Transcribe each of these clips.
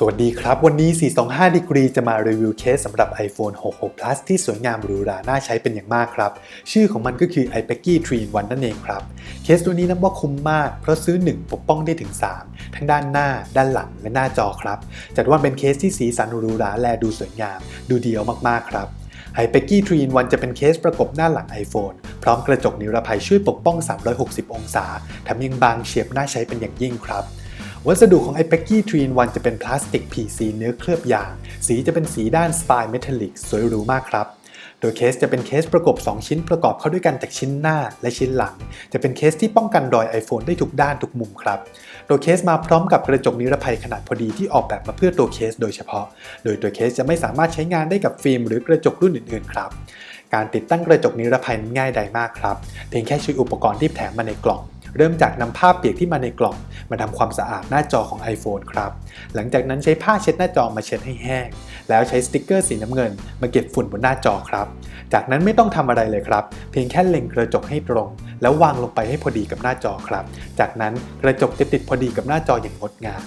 สวัสดีครับ วันนี้ 425ดีกรีจะมารีวิวเคสสำหรับ iPhone 66 Plus ที่สวยงามหรูหราน่าใช้เป็นอย่างมากครับ ชื่อของมันก็คือ iPacky 3 in 1นั่นเองครับ เคสตัวนี้นับว่าคุ้มมาก เพราะซื้อ 1 ปกป้องได้ถึง 3 ทั้งด้านหน้า ด้านหลัง และหน้าจอครับ จัดว่าเป็นเคสที่สีสันหรูหราและดูสวยงาม ดูเดียวมากๆครับไ p a c k y 3 in 1จะเป็นเคสประกบหน้าหลัง iPhone พร้อมกระจกนิรภัยช่วยปกป้อง 360 องศาแถมยังบางเฉียบน่าใช้เป็นอย่างยิ่งครับ วัสดุของ i p a c k y 3 in 1จะเป็นพลาสติก PC เนื้อเคลือบยาง สีจะเป็นสีด้านสไตล์เมทัลลิกสวยหรูมากครับ โดยเคสจะเป็นเคสประกบ 2 ชิ้นประกอบเข้าด้วยกันจากชิ้นหน้าและชิ้นหลัง จะเป็นเคสที่ป้องกันรอย iPhone ได้ทุกด้านทุกมุมครับ โดยเคสมาพร้อมกับกระจกนิรภัยขนาดพอดีที่ออกแบบมาเพื่อตัวเคสโดยเฉพาะ โดยตัวเคสจะไม่สามารถใช้งานได้กับฟิล์มหรือกระจกรุ่นอื่นๆครับการติดตั้งกระจกนิรภัยนั้นง่ายดายมากครับ เพียงแค่ใช้อุปกรณ์ที่แถมมาในกล่อง เริ่มจากนำผ้าเปียกที่มาในกล่อง มาทำความสะอาดหน้าจอของ iPhone ครับ หลังจากนั้นใช้ผ้าเช็ดหน้าจอมาเช็ดให้แห้ง แล้วใช้สติกเกอร์สีน้ำเงิน มาเก็บฝุ่นบนหน้าจอครับ จากนั้นไม่ต้องทำอะไรเลยครับ เพียงแค่เล็งกระจกให้ตรง แล้ววางลงไปให้พอดีกับหน้าจอครับ จากนั้นกระจกจะติดพอดีกับหน้าจออย่างงดงาม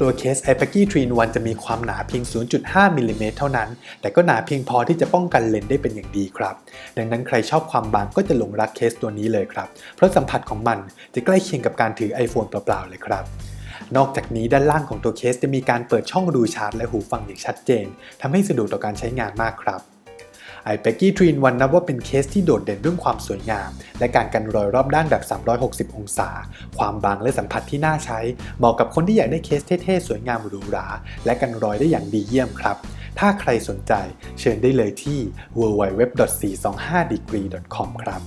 ตัวเคส i p a c k y 3 in 1จะมีความหนาเพียง 0.5มิลลิเมตรเท่านั้น แต่ก็หนาเพียงพอที่จะป้องกันเลนได้เป็นอย่างดีครับ ดังนั้นใครชอบความบางก็จะหลงรักเคสตัวนี้เลยครับ เพราะสัมผัสของมันจะใกล้เคียงกับการถือ iPhone เปล่าๆเลยครับนอกจากนี้ด้านล่างของตัวเคสจะมีการเปิดช่องรูชาร์จและหูฟังอย่างชัดเจนทำให้สะดวกต่อการใช้งานมากครับ i p a c k y 3 in 1นับว่าเป็นเคสที่โดดเด่นเรื่องความสวยงาม และการกันรอยรอบด้านแบบ 360 องศา ความบางและสัมผัสที่น่าใช้ เหมาะกับคนที่อยากได้เคสเท่ๆ สวยงามหรูหรา และกันรอยได้อย่างดีเยี่ยมครับ ถ้าใครสนใจเชิญได้เลยที่ www.425degree.com ครับ